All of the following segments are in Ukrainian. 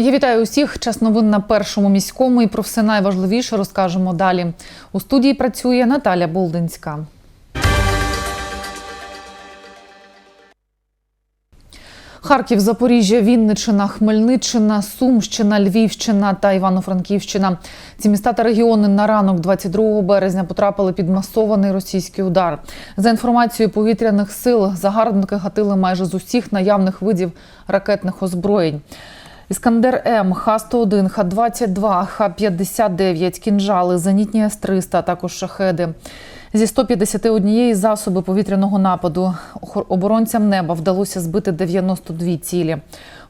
Я вітаю усіх. Час новин на першому міському і про все найважливіше розкажемо далі. У студії працює Наталя Болдинська. Харків, Запоріжжя, Вінниччина, Хмельниччина, Сумщина, Львівщина та Івано-Франківщина. Ці міста та регіони на ранок 22 березня потрапили під масований російський удар. За інформацією повітряних сил, загарбники гатили майже з усіх наявних видів ракетних озброєнь. Іскандер М, Х-101, Х-22, Х-59, кінжали, зенітні С-300, а також шахеди. Зі 151 засоби повітряного нападу оборонцям неба вдалося збити 92 цілі.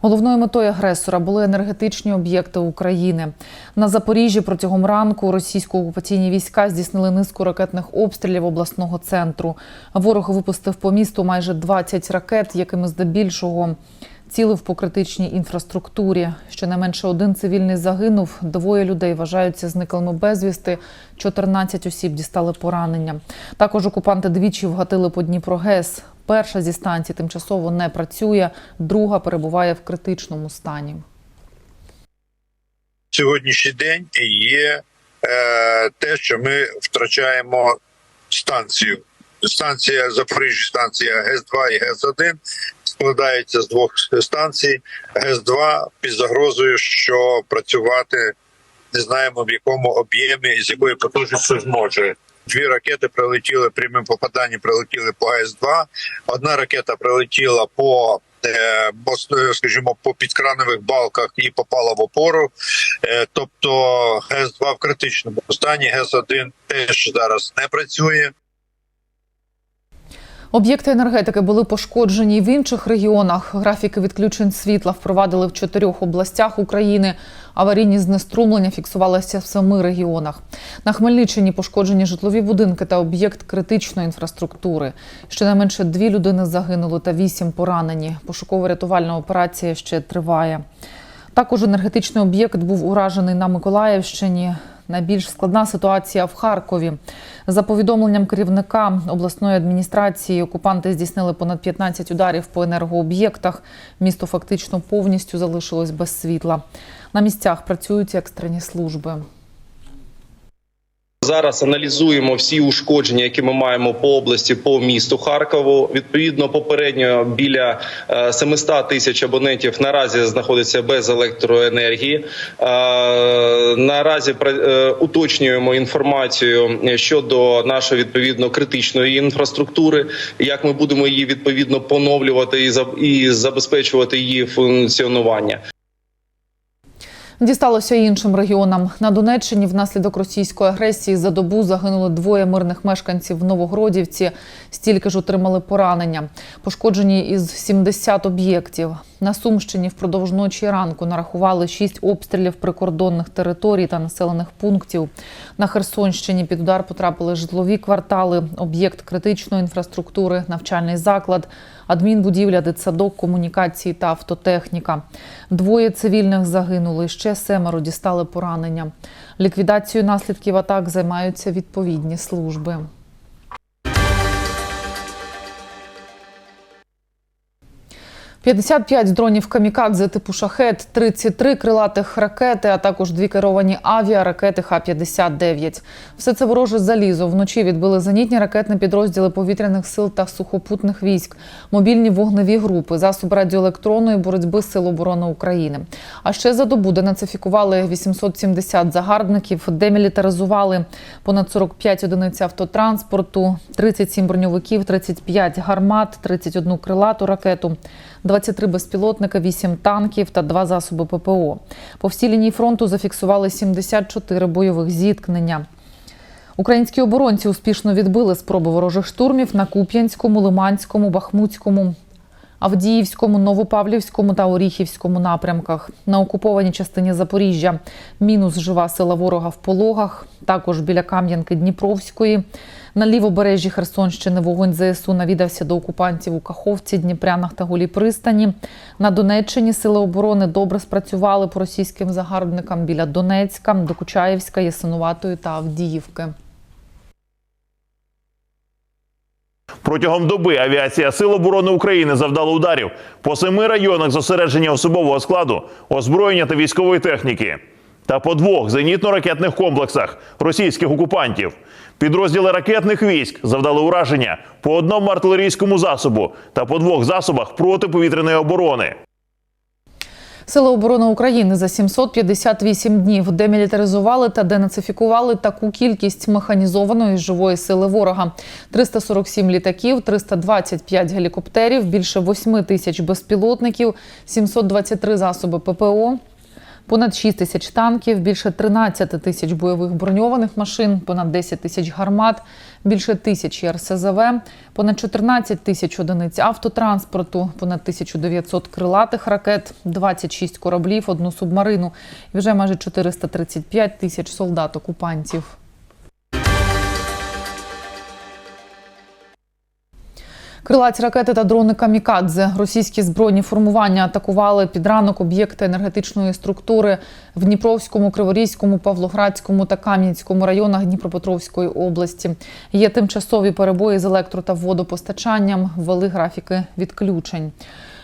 Головною метою агресора були енергетичні об'єкти України. На Запоріжжі протягом ранку російсько-окупаційні війська здійснили низку ракетних обстрілів обласного центру. Ворог випустив по місту майже 20 ракет, якими здебільшого цілив по критичній інфраструктурі. Щонайменше один цивільний загинув, двоє людей вважаються зниклими безвісти, 14 осіб дістали поранення. Також окупанти двічі вгатили по Дніпро-ГЕС. Перша зі станцій тимчасово не працює, друга перебуває в критичному стані. сьогоднішній день є е, те, що ми втрачаємо станцію. Станція Запоріжжя, станція ГЕС-2 і ГЕС-1 складається з двох станцій. ГЕС-2 під загрозою, що працювати не знаємо в якому об'ємі і з якої потужністю зможе. Дві ракети прилетіли прямим попаданням, прилетіли по ГЕС-2. Одна ракета прилетіла по е, скажімо, по підкранових балках і попала в опору. Е, Тобто ГЕС-2 в критичному стані, ГЕС-1 теж зараз не працює. Об'єкти енергетики були пошкоджені в інших регіонах. Графіки відключень світла впровадили в чотирьох областях України. Аварійні знеструмлення фіксувалися в семи регіонах. На Хмельниччині пошкоджені житлові будинки та об'єкт критичної інфраструктури. Щонайменше дві людини загинули та вісім поранені. Пошуково-рятувальна операція ще триває. Також енергетичний об'єкт був уражений на Миколаївщині. Найбільш складна ситуація в Харкові. За повідомленням керівника обласної адміністрації, окупанти здійснили понад 15 ударів по енергооб'єктах. Місто фактично повністю залишилось без світла. На місцях працюють екстрені служби. Зараз аналізуємо всі ушкодження, які ми маємо по області, по місту Харкову. Відповідно, попередньо біля е, 700 тисяч абонентів наразі знаходиться без електроенергії. Е, Наразі е, уточнюємо інформацію щодо нашої відповідно критичної інфраструктури, як ми будемо її відповідно поновлювати і забезпечувати її функціонування. Дісталося іншим регіонам. На Донеччині внаслідок російської агресії за добу загинули двоє мирних мешканців в Новогродівці. Стільки ж отримали поранення. Пошкоджені із 70 об'єктів. На Сумщині впродовж ночі і ранку нарахували 6 обстрілів прикордонних територій та населених пунктів. На Херсонщині під удар потрапили житлові квартали, об'єкт критичної інфраструктури, навчальний заклад, адмінбудівля, дитсадок, комунікації та автотехніка. Двоє цивільних загинули, ще семеро дістали поранення. Ліквідацією наслідків атак займаються відповідні служби. «55 дронів камікадзе типу шахет, 33 крилатих ракети, а також дві керовані авіаракети Х-59. Все це вороже залізо. Вночі відбили зенітні ракетні підрозділи повітряних сил та сухопутних військ, мобільні вогневі групи, засоби радіоелектронної боротьби Сил оборони України. А ще за добу денацифікували 870 загарбників, демілітаризували понад 45 одиниць автотранспорту, 37 броньовиків, 35 гармат, 31 крилату ракету. 23 безпілотника, 8 танків та 2 засоби ППО. По всій лінії фронту зафіксували 74 бойових зіткнення. Українські оборонці успішно відбили спроби ворожих штурмів на Куп'янському, Лиманському, Бахмутському, Авдіївському, Новопавлівському та Оріхівському напрямках. На окупованій частині Запоріжжя мінус жива сила ворога в пологах, також біля Кам'янки Дніпровської. На лівобережжі Херсонщини вогонь ЗСУ навідався до окупантів у Каховці, Дніпрянах та Голій пристані. На Донеччині сили оборони добре спрацювали по російським загарбникам біля Донецька, Докучаєвська, Ясинуватої та Авдіївки. Протягом доби авіація Сил оборони України завдала ударів по семи районах зосередження особового складу, озброєння та військової техніки та по двох зенітно-ракетних комплексах російських окупантів. Підрозділи ракетних військ завдали ураження по одному артилерійському засобу та по двох засобах протиповітряної оборони. Сили оборони України за 758 днів демілітаризували та денацифікували таку кількість механізованої живої сили ворога: 347 літаків, 325 гелікоптерів, більше 8 тисяч безпілотників, 723 засоби ППО. Понад 6 тисяч танків, більше 13 тисяч бойових броньованих машин, понад 10 тисяч гармат, більше тисячі РСЗВ, понад 14 тисяч одиниць автотранспорту, понад 1900 крилатих ракет, 26 кораблів, одну субмарину і вже майже 435 тисяч солдат-окупантів. Крилаті ракети та дрони камікадзе. Російські збройні формування атакували під ранок об'єкти енергетичної структури в Дніпровському, Криворізькому, Павлоградському та Кам'янському районах Дніпропетровської області. Є тимчасові перебої з електро та водопостачанням. Ввели графіки відключень.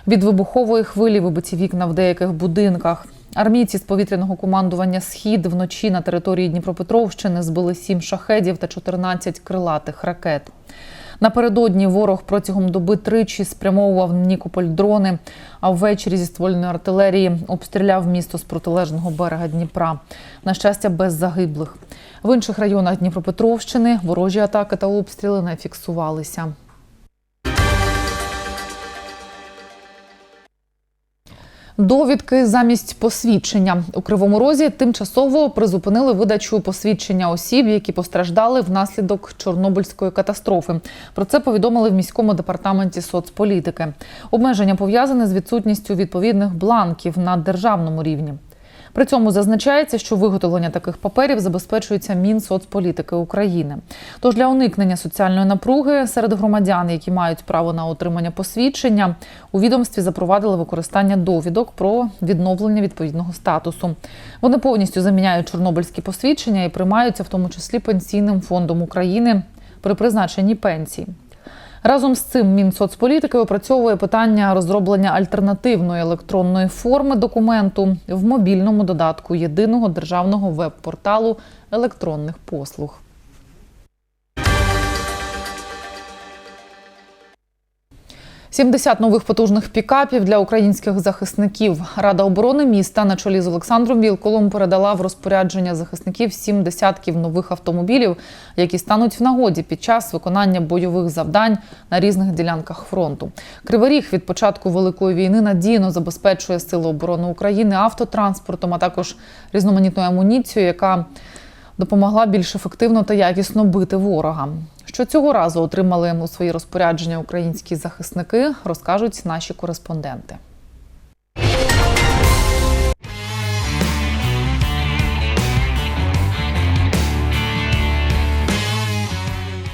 Від вибухової хвилі вибиті вікна в деяких будинках. Армійці з повітряного командування Схід вночі на території Дніпропетровщини збили сім шахедів та 14 крилатих ракет. Напередодні ворог протягом доби тричі спрямовував Нікополь дрони, а ввечері зі ствольної артилерії обстріляв місто з протилежного берега Дніпра. На щастя, без загиблих. В інших районах Дніпропетровщини ворожі атаки та обстріли не фіксувалися. Довідки замість посвідчення у Кривому Розі тимчасово призупинили видачу посвідчення осіб, які постраждали внаслідок Чорнобильської катастрофи. Про це повідомили в міському департаменті соцполітики. Обмеження пов'язане з відсутністю відповідних бланків на державному рівні. При цьому зазначається, що виготовлення таких паперів забезпечується Мінсоцполітики України. Тож для уникнення соціальної напруги серед громадян, які мають право на отримання посвідчення, у відомстві запровадили використання довідок про відновлення відповідного статусу. Вони повністю заміняють чорнобильські посвідчення і приймаються в тому числі пенсійним фондом України при призначенні пенсій. Разом з цим Мінсоцполітики опрацьовує питання розроблення альтернативної електронної форми документу в мобільному додатку єдиного державного веб-порталу електронних послуг. «70 нових потужних пікапів для українських захисників. Рада оборони міста на чолі з Олександром Вілколом передала в розпорядження захисників сім десятків нових автомобілів, які стануть в нагоді під час виконання бойових завдань на різних ділянках фронту. Кривий Ріг від початку великої війни надійно забезпечує сили оборони України автотранспортом, а також різноманітною амуніцією, яка допомогла більш ефективно та якісно бити ворога. Що цього разу отримали у свої розпорядження українські захисники, розкажуть наші кореспонденти.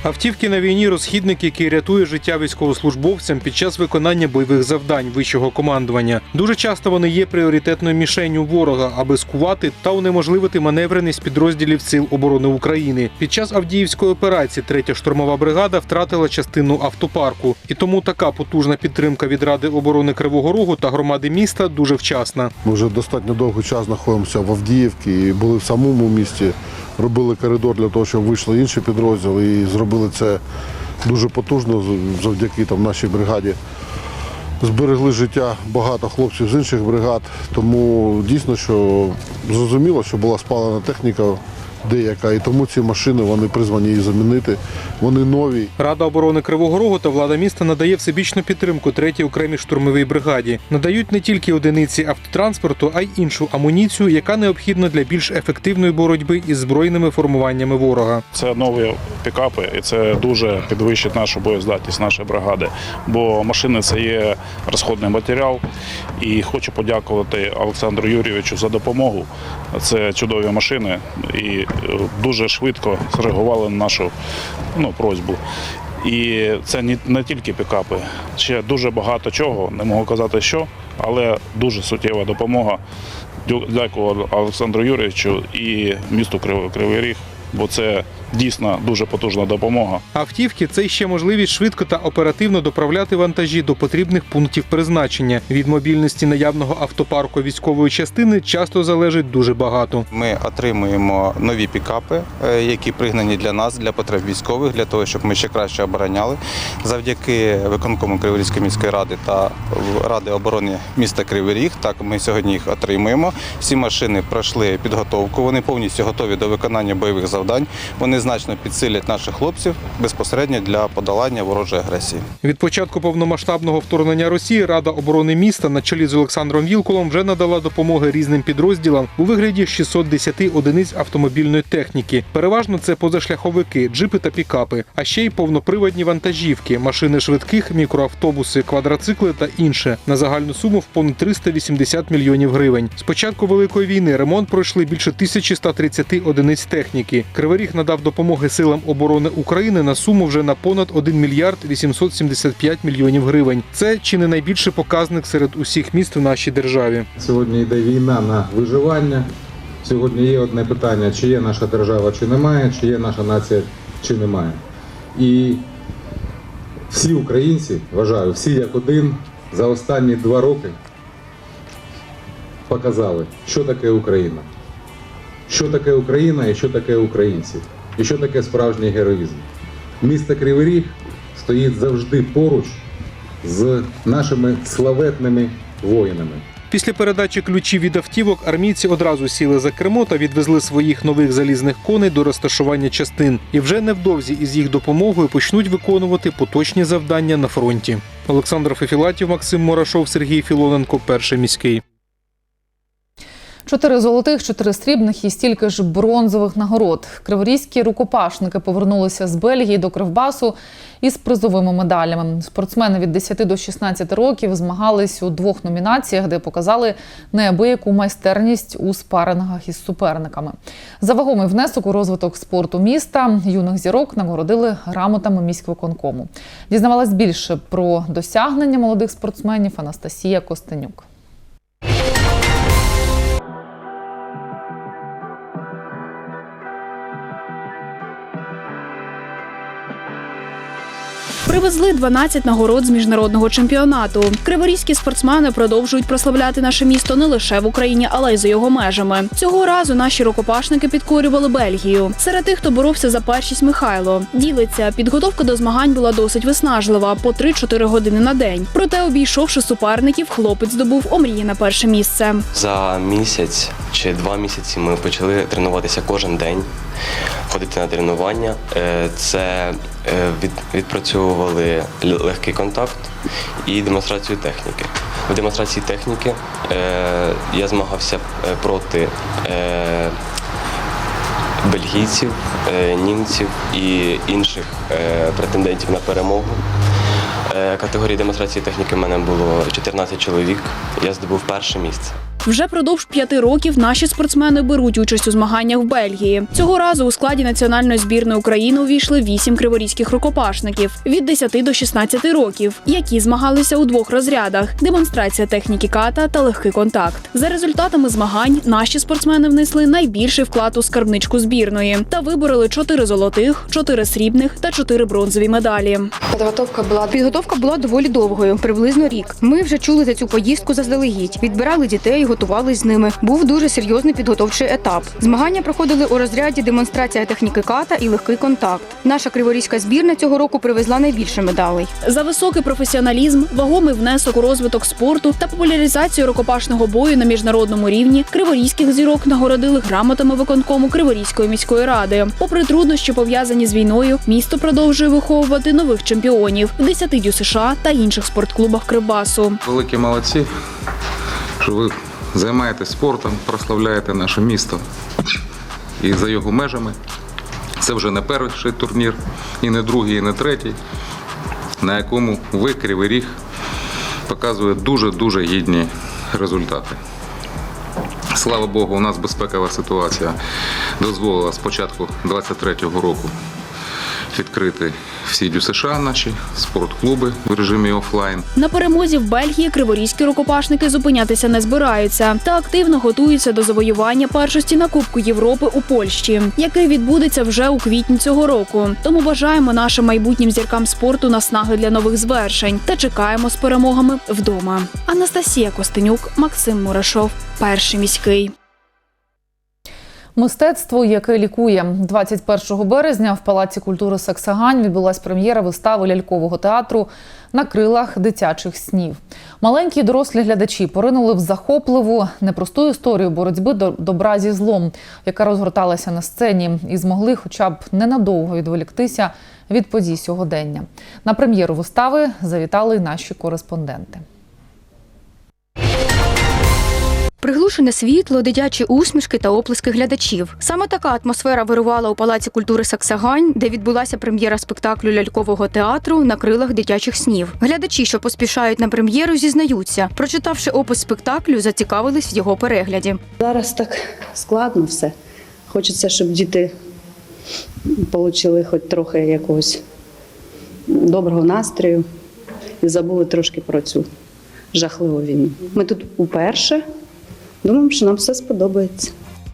Автівки на війні розхідник, який рятує життя військовослужбовцям під час виконання бойових завдань вищого командування. Дуже часто вони є пріоритетною мішенню ворога, аби скувати та унеможливити маневреність підрозділів сил оборони України. Під час Авдіївської операції третя штурмова бригада втратила частину автопарку, і тому така потужна підтримка від Ради оборони Кривого Рогу та громади міста дуже вчасна. Ми вже достатньо довгий час знаходимося в Авдіївці і були в самому місті. Робили коридор для того, щоб вийшли інші підрозділи і зробили це дуже потужно завдяки там, нашій бригаді. Зберегли життя багато хлопців з інших бригад, тому дійсно, що зрозуміло, що була спалена техніка деяка, і тому ці машини вони призвані її замінити. Вони нові, Рада оборони Кривого Рогу та влада міста надає всебічну підтримку третій окремій штурмовій бригаді. Надають не тільки одиниці автотранспорту, а й іншу амуніцію, яка необхідна для більш ефективної боротьби із збройними формуваннями ворога. Це нові пікапи, і це дуже підвищить нашу боєздатність нашої бригади. Бо машини це є розходний матеріал. І хочу подякувати Олександру Юрійовичу за допомогу. Це чудові машини і е, дуже швидко зреагували на нашу ну, просьбу. І це не, тільки пікапи, ще дуже багато чого, не можу казати що, але дуже суттєва допомога. Дякую Олександру Юрійовичу і місту Крив- Кривий Ріг, бо це дійсно дуже потужна допомога. Автівки це ще можливість швидко та оперативно доправляти вантажі до потрібних пунктів призначення. Від мобільності наявного автопарку військової частини часто залежить дуже багато. Ми отримуємо нові пікапи, е, які пригнані для нас, для потреб військових, для того, щоб ми ще краще обороняли. Завдяки виконкому Криворізької міської ради та ради оборони міста Кривий Ріг. Так ми сьогодні їх отримуємо. Всі машини пройшли підготовку. Вони повністю готові до виконання бойових завдань. Вони значно підсилять наших хлопців безпосередньо для подолання ворожої агресії. Від початку повномасштабного вторгнення Росії Рада оборони міста на чолі з Олександром Вілкулом вже надала допомоги різним підрозділам у вигляді 610 одиниць автомобільної техніки. Переважно це позашляховики, джипи та пікапи, а ще й повноприводні вантажівки, машини швидких, мікроавтобуси, квадроцикли та інше на загальну суму в понад 380 мільйонів гривень. З початку великої війни ремонт пройшли більше 1130 одиниць техніки. Кривий Ріг надав допомоги силам оборони України на суму вже на понад 1 мільярд 875 мільйонів гривень. Це чи не найбільший показник серед усіх міст в нашій державі. Сьогодні йде війна на виживання. Сьогодні є одне питання: чи є наша держава, чи немає, чи є наша нація, чи немає. І всі українці, вважаю, всі як один за останні два роки показали, що таке Україна. Що таке Україна і що таке українці, і що таке справжній героїзм. Місто Кривий Ріг стоїть завжди поруч з нашими славетними воїнами. Після передачі ключів від автівок армійці одразу сіли за кермо та відвезли своїх нових залізних коней до розташування частин. І вже невдовзі із їх допомогою почнуть виконувати поточні завдання на фронті. Олександр Фефілатів, Максим Мурашов, Сергій Філоненко, перший міський. Чотири золотих, чотири срібних і стільки ж бронзових нагород. Криворізькі рукопашники повернулися з Бельгії до Кривбасу із призовими медалями. Спортсмени від 10 до 16 років змагались у двох номінаціях, де показали неабияку майстерність у спарингах із суперниками. За вагомий внесок у розвиток спорту міста юних зірок нагородили грамотами міськвиконкому. Дізнавалась більше про досягнення молодих спортсменів Анастасія Костенюк. Привезли 12 нагород з міжнародного чемпіонату. Криворізькі спортсмени продовжують прославляти наше місто не лише в Україні, але й за його межами. Цього разу наші рукопашники підкорювали Бельгію. Серед тих, хто боровся за першість Михайло. Ділиться, підготовка до змагань була досить виснажлива по 3-4 години на день. Проте, обійшовши суперників, хлопець здобув омріяне перше місце. За місяць чи два місяці ми почали тренуватися кожен день, ходити на тренування. Е, Це е, відпрацьовували легкий контакт і демонстрацію техніки. В демонстрації техніки е, я змагався проти бельгійців, німців і інших претендентів на перемогу. Категорії демонстрації техніки в мене було 14 чоловік. Я здобув перше місце. Вже продовж п'яти років наші спортсмени беруть участь у змаганнях в Бельгії. Цього разу у складі національної збірної України увійшли вісім криворізьких рукопашників від 10 до 16 років, які змагалися у двох розрядах: демонстрація техніки ката та легкий контакт. За результатами змагань наші спортсмени внесли найбільший вклад у скарбничку збірної та вибороли чотири золотих, чотири срібних та чотири бронзові медалі. Підготовка була підготовка була доволі довгою, приблизно рік. Ми вже чули за цю поїздку заздалегідь, відбирали дітей, готувались з ними. Був дуже серйозний підготовчий етап. Змагання проходили у розряді демонстрація техніки ката і легкий контакт. Наша криворізька збірна цього року привезла найбільше медалей. За високий професіоналізм, вагомий внесок у розвиток спорту та популяризацію рукопашного бою на міжнародному рівні криворізьких зірок нагородили грамотами виконкому Криворізької міської ради. Попри труднощі пов'язані з війною, місто продовжує виховувати нових чемпіонів в 10 дю США та інших спортклубах Кривбасу. Великі молодці, що ви займаєтесь спортом, прославляєте наше місто і за його межами. Це вже не перший турнір, і не другий, і не третій, на якому ви, Кривий Ріг, показує дуже-дуже гідні результати. Слава Богу, у нас безпекова ситуація дозволила з початку 23-го року відкрити всі ДЮСШ наші спортклуби в режимі офлайн. На перемозі в Бельгії криворізькі рукопашники зупинятися не збираються та активно готуються до завоювання першості на Кубку Європи у Польщі, який відбудеться вже у квітні цього року. Тому бажаємо нашим майбутнім зіркам спорту наснаги для нових звершень та чекаємо з перемогами вдома. Анастасія Костенюк, Максим Мурашов, перший міський. Мистецтво, яке лікує 21 березня в Палаці культури Саксагань відбулась прем'єра вистави лялькового театру на крилах дитячих снів. Маленькі й дорослі глядачі поринули в захопливу непросту історію боротьби до добра зі злом, яка розгорталася на сцені, і змогли, хоча б ненадовго відволіктися від подій сьогодення. На прем'єру вистави завітали наші кореспонденти. Приглушене світло, дитячі усмішки та оплески глядачів. Саме така атмосфера вирувала у Палаці культури Саксагань, де відбулася прем'єра спектаклю лялькового театру на крилах дитячих снів. Глядачі, що поспішають на прем'єру, зізнаються. Прочитавши опис спектаклю, зацікавились в його перегляді. Зараз так складно все. Хочеться, щоб діти отримали хоч трохи якогось доброго настрою і забули трошки про цю жахливу війну. Ми тут уперше. Думаємо, що нам все сподобається.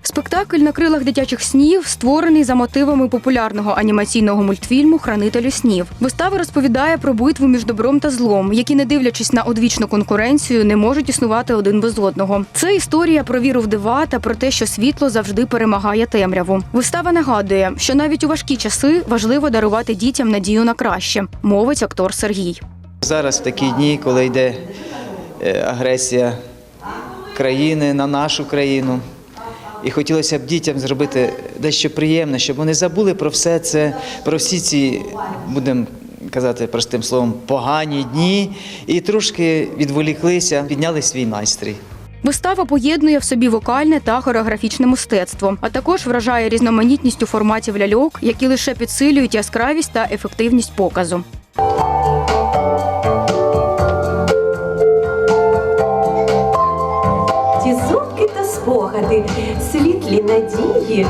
Спектакль на крилах дитячих снів створений за мотивами популярного анімаційного мультфільму Хранителю снів. Вистава розповідає про битву між добром та злом, які, не дивлячись на одвічну конкуренцію, не можуть існувати один без одного. Це історія про віру в дива та про те, що світло завжди перемагає темряву. Вистава нагадує, що навіть у важкі часи важливо дарувати дітям надію на краще, мовить актор Сергій. Зараз в такі дні, коли йде е, агресія країни на нашу країну. І хотілося б дітям зробити дещо приємне, щоб вони забули про все це, про всі ці, будемо казати простим словом, погані дні, і трошки відволіклися, підняли свій настрій. Вистава поєднує в собі вокальне та хореографічне мистецтво, а також вражає різноманітністю форматів ляльок, які лише підсилюють яскравість та ефективність показу. Спогади, світлі надії,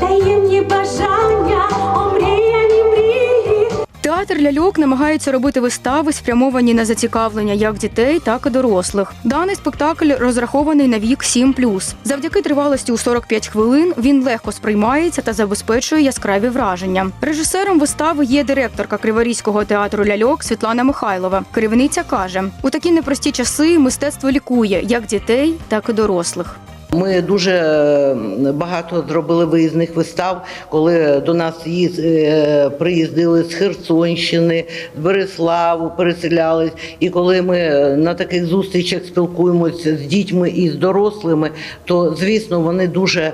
таємні бажання, омріяні мрії. Театр ляльок намагається робити вистави, спрямовані на зацікавлення як дітей, так і дорослих. Даний спектакль розрахований на вік 7+. Завдяки тривалості у 45 хвилин він легко сприймається та забезпечує яскраві враження. Режисером вистави є директорка Криворізького театру ляльок Світлана Михайлова. Керівниця каже: у такі непрості часи мистецтво лікує як дітей, так і дорослих. Ми дуже е, багато зробили виїзних вистав, коли до нас е, приїздили з Херсонщини, з Береславу, переселялись. І коли ми е, на таких зустрічах спілкуємося з дітьми і з дорослими, то звісно вони дуже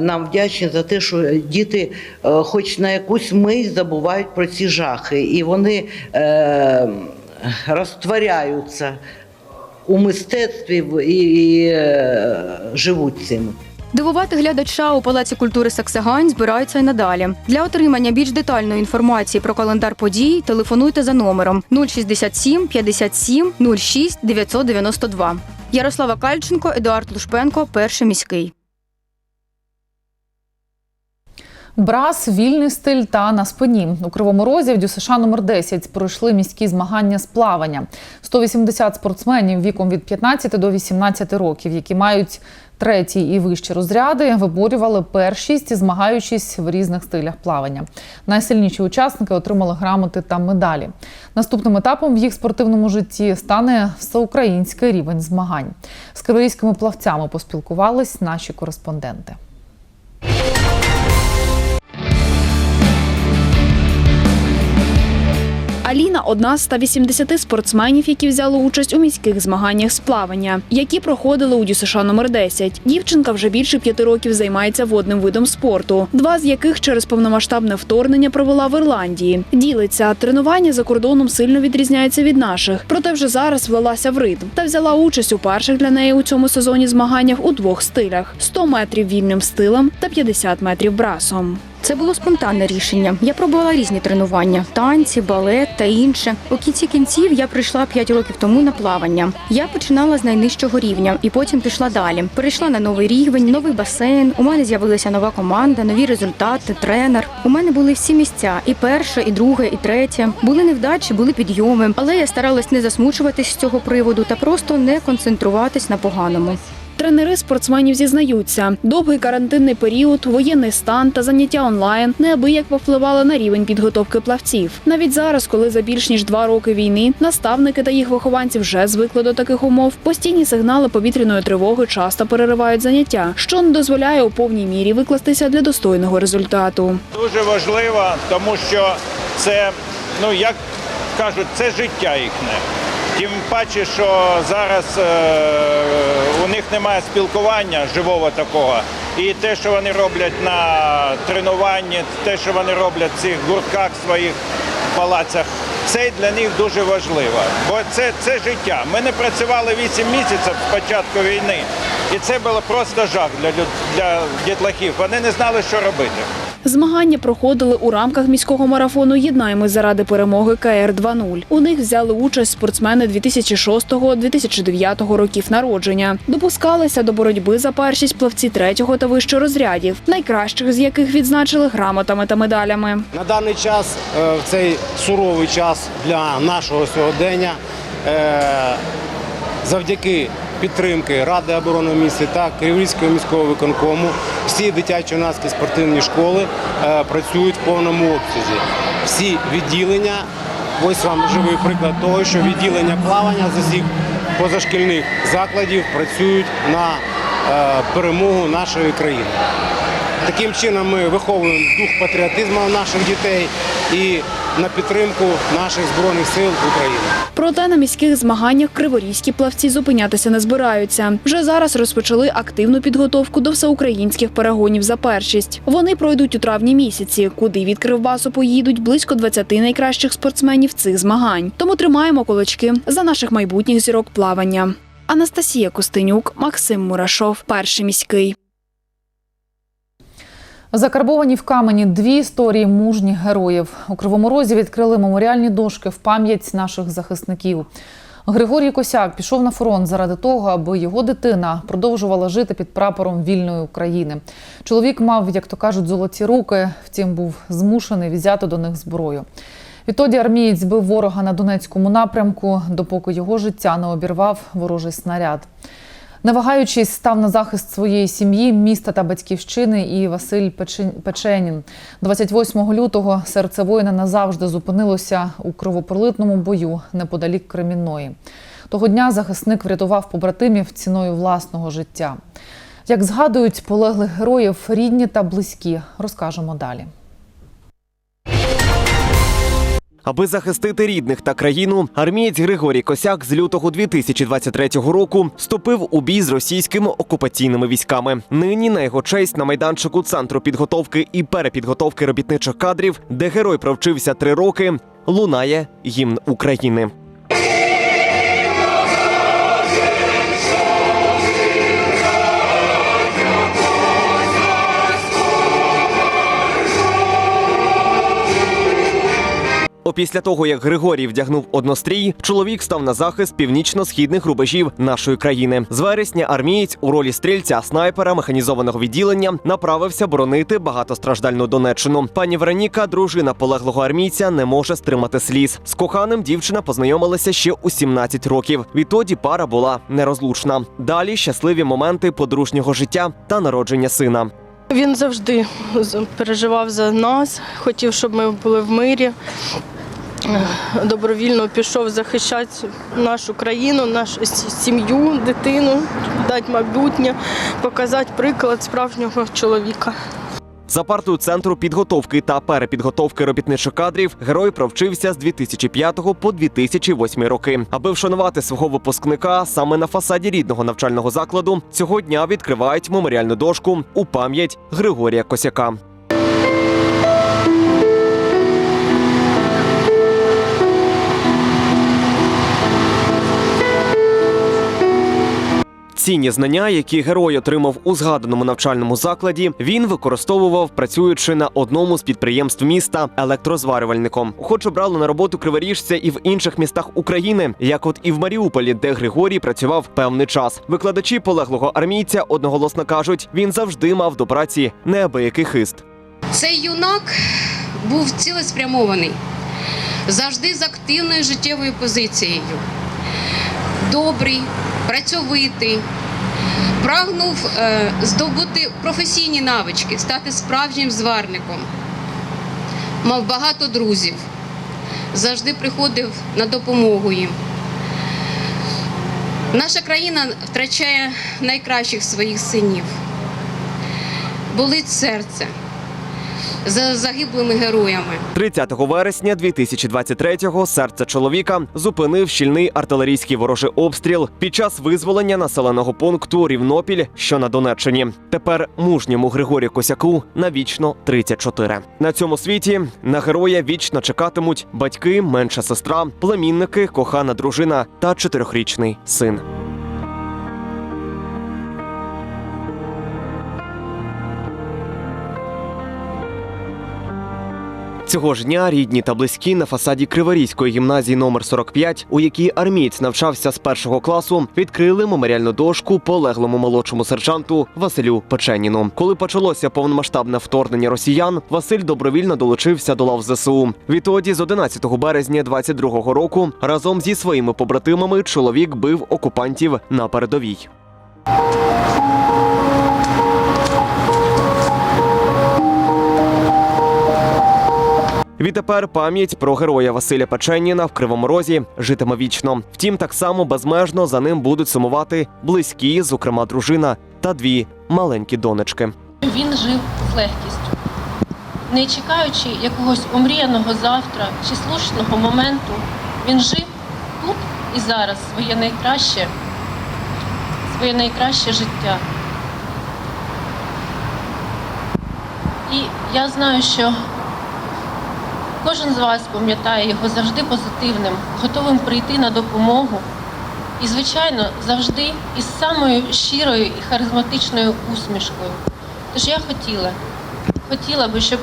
нам вдячні за те, що діти, хоч на якусь мить, забувають про ці жахи, і вони розтворяються у мистецтві і, і е, живуть цим. Дивувати глядача у Палаці культури Саксагань збираються й надалі. Для отримання більш детальної інформації про календар подій телефонуйте за номером 067 57 06 992. Ярослава Кальченко, Едуард Лушпенко, перший міський. Брас, вільний стиль та на спині. У Кривому Розі в ДЮСШ номер 10 пройшли міські змагання з плавання. 180 спортсменів віком від 15 до 18 років, які мають третій і вищі розряди, виборювали першість, змагаючись в різних стилях плавання. Найсильніші учасники отримали грамоти та медалі. Наступним етапом в їх спортивному житті стане всеукраїнський рівень змагань. З криворізькими плавцями поспілкувались наші кореспонденти. Аліна одна з 180 спортсменів, які взяли участь у міських змаганнях з плавання, які проходили у ДЮСШ номер 10. Дівчинка вже більше п'яти років займається водним видом спорту, два з яких через повномасштабне вторгнення провела в Ірландії. Ділиться тренування за кордоном сильно відрізняється від наших, проте вже зараз влилася в ритм та взяла участь у перших для неї у цьому сезоні змаганнях у двох стилях: 100 метрів вільним стилем та 50 метрів брасом. Це було спонтанне рішення. Я пробувала різні тренування: танці, балет та інше. У кінці кінців я прийшла 5 років тому на плавання. Я починала з найнижчого рівня і потім пішла далі. Перейшла на новий рівень, новий басейн. У мене з'явилася нова команда, нові результати, тренер. У мене були всі місця: і перше, і друге, і третє. Були невдачі, були підйоми. Але я старалась не засмучуватись з цього приводу та просто не концентруватись на поганому. Тренери спортсменів зізнаються, довгий карантинний період, воєнний стан та заняття онлайн неабияк повпливали на рівень підготовки плавців. Навіть зараз, коли за більш ніж два роки війни наставники та їх вихованці вже звикли до таких умов, постійні сигнали повітряної тривоги часто переривають заняття, що не дозволяє у повній мірі викластися для достойного результату. Дуже важливо, тому що це, ну як кажуть, це життя їхнє. Тим паче, що зараз е, у них немає спілкування живого такого. І те, що вони роблять на тренуванні, те, що вони роблять в цих гуртках своїх палацах, це для них дуже важливо. Бо це, це життя. Ми не працювали 8 місяців з початку війни. І це було просто жах для, для дітлахів. Вони не знали, що робити. Змагання проходили у рамках міського марафону Єднаємось заради перемоги КР 2.0. У них взяли участь спортсмени 2006-2009 років народження. Допускалися до боротьби за першість плавці третього та вищого розрядів, найкращих з яких відзначили грамотами та медалями. На даний час, е, в цей суровий час для нашого сьогодення, е, завдяки підтримки Ради оборони міста та Криворізького міського виконкому, всі дитячо-юнацькі спортивні школи е, працюють в повному обсязі. Всі відділення, ось вам живий приклад того, що відділення плавання з усіх позашкільних закладів працюють на е, перемогу нашої країни. Таким чином ми виховуємо дух патріотизму наших дітей і на підтримку наших збройних сил України. Проте на міських змаганнях криворізькі плавці зупинятися не збираються. Вже зараз розпочали активну підготовку до всеукраїнських перегонів за першість. Вони пройдуть у травні місяці, куди від Кривбасу поїдуть близько 20 найкращих спортсменів цих змагань. Тому тримаємо кулачки за наших майбутніх зірок плавання. Анастасія Костенюк, Максим Мурашов, перший міський. Закарбовані в камені дві історії мужніх героїв. У Кривому Розі відкрили меморіальні дошки в пам'ять наших захисників. Григорій Косяк пішов на фронт заради того, аби його дитина продовжувала жити під прапором вільної України. Чоловік мав, як то кажуть, золоті руки, втім був змушений взяти до них зброю. Відтоді армієць збив ворога на Донецькому напрямку, допоки його життя не обірвав ворожий снаряд. Не вагаючись, став на захист своєї сім'ї, міста та батьківщини і Василь Печенін. 28 лютого серце воїна назавжди зупинилося у кровопролитному бою неподалік Кремінної. Того дня захисник врятував побратимів ціною власного життя. Як згадують полеглих героїв, рідні та близькі, розкажемо далі. Аби захистити рідних та країну, армієць Григорій Косяк з лютого 2023 року вступив у бій з російськими окупаційними військами. Нині на його честь на майданчику центру підготовки і перепідготовки робітничих кадрів, де герой провчився три роки, лунає гімн України. Опісля того, як Григорій вдягнув однострій, чоловік став на захист північно-східних рубежів нашої країни. З вересня армієць у ролі стрільця снайпера механізованого відділення направився боронити багатостраждальну Донеччину. Пані Вероніка, дружина полеглого армійця, не може стримати сліз. З коханим дівчина познайомилася ще у 17 років. Відтоді пара була нерозлучна. Далі щасливі моменти подружнього життя та народження сина. Він завжди переживав за нас, хотів, щоб ми були в мирі. Добровільно пішов захищати нашу країну, нашу сім'ю, дитину, дати майбутнє, показати приклад справжнього чоловіка. За партою центру підготовки та перепідготовки робітничих кадрів герой провчився з 2005 по 2008 роки. Аби вшанувати свого випускника саме на фасаді рідного навчального закладу цього дня відкривають меморіальну дошку у пам'ять Григорія Косяка. Цінні знання, які герой отримав у згаданому навчальному закладі, він використовував, працюючи на одному з підприємств міста електрозварювальником. Хоч брали на роботу криворіжця і в інших містах України, як от і в Маріуполі, де Григорій працював певний час. Викладачі полеглого армійця одноголосно кажуть, він завжди мав до праці неабиякий хист. Цей юнак був цілеспрямований, завжди з активною життєвою позицією. Добрий, працьовитий, прагнув е, здобути професійні навички, стати справжнім зварником. Мав багато друзів, завжди приходив на допомогу їм. Наша країна втрачає найкращих своїх синів. Болить серце за загиблими героями. 30 вересня 2023-го серце чоловіка зупинив щільний артилерійський ворожий обстріл під час визволення населеного пункту Рівнопіль, що на Донеччині. Тепер мужньому Григорію Косяку навічно 34. На цьому світі на героя вічно чекатимуть батьки, менша сестра, племінники, кохана дружина та чотирьохрічний син. Цього ж дня рідні та близькі на фасаді Криворізької гімназії номер 45, у якій армієць навчався з першого класу, відкрили меморіальну дошку полеглому молодшому сержанту Василю Печеніну. Коли почалося повномасштабне вторгнення росіян, Василь добровільно долучився до лав ЗСУ. Відтоді, з 11 березня 22-го року, разом зі своїми побратимами чоловік бив окупантів на передовій. Відтепер пам'ять про героя Василя Печеніна в Кривому Розі житиме вічно. Втім, так само безмежно за ним будуть сумувати близькі, зокрема дружина та дві маленькі донечки. Він жив з легкістю, не чекаючи якогось омріяного завтра чи слушного моменту, він жив тут і зараз своє найкраще, своє найкраще життя. І я знаю, що кожен з вас пам'ятає його завжди позитивним, готовим прийти на допомогу. І, звичайно, завжди із самою щирою і харизматичною усмішкою. Тож я хотіла, хотіла би, щоб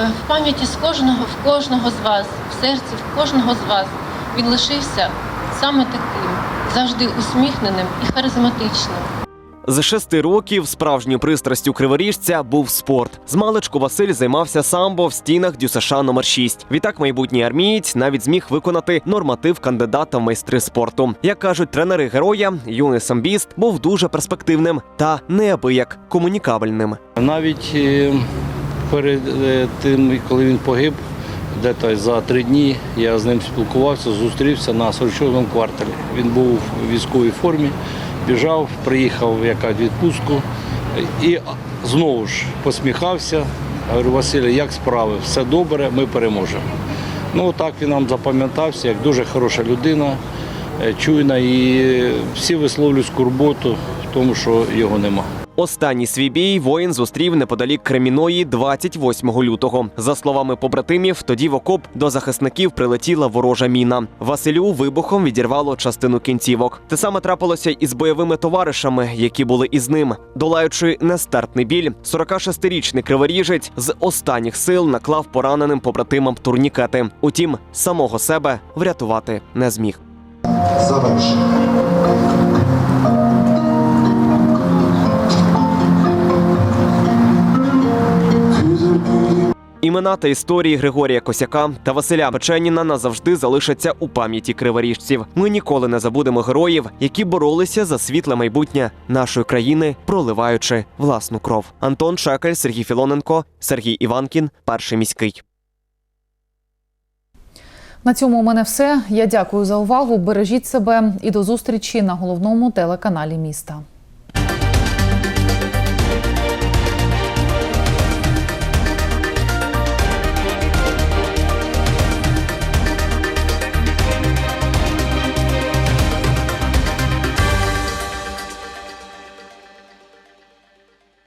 е, в пам'яті з кожного, в кожного з вас, в серці в кожного з вас він лишився саме таким, завжди усміхненим і харизматичним. З шести років справжньою пристрастю криворіжця був спорт. Змалечку Василь займався самбо в стінах ДЮСШ номер 6 Відтак майбутній армієць навіть зміг виконати норматив кандидата в майстри спорту. Як кажуть тренери героя, юний самбіст був дуже перспективним та неабияк комунікабельним. Навіть е, перед е, тим, коли він погиб, десь за три дні я з ним спілкувався, зустрівся на 44 кварталі. Він був у військовій формі, біжав, приїхав яка відпустку і знову ж посміхався. Говорю, Василь, як справи? Все добре, ми переможемо. Ну так він нам запам'ятався, як дуже хороша людина, е, чуйна і всі висловлюють скорботу в тому, що його нема. Останній свій бій воїн зустрів неподалік Креміної 28 лютого. За словами побратимів, тоді в окоп до захисників прилетіла ворожа міна. Василю вибухом відірвало частину кінцівок. Те саме трапилося і з бойовими товаришами, які були із ним. Долаючи нестерпний біль, 46-річний криворіжець з останніх сил наклав пораненим побратимам турнікети. Утім, самого себе врятувати не зміг. Імена та історії Григорія Косяка та Василя Печеніна назавжди залишаться у пам'яті криворіжців. Ми ніколи не забудемо героїв, які боролися за світле майбутнє нашої країни, проливаючи власну кров. Антон Шекель, Сергій Філоненко, Сергій Іванкін, перший міський. На цьому у мене все. Я дякую за увагу. Бережіть себе і до зустрічі на головному телеканалі міста.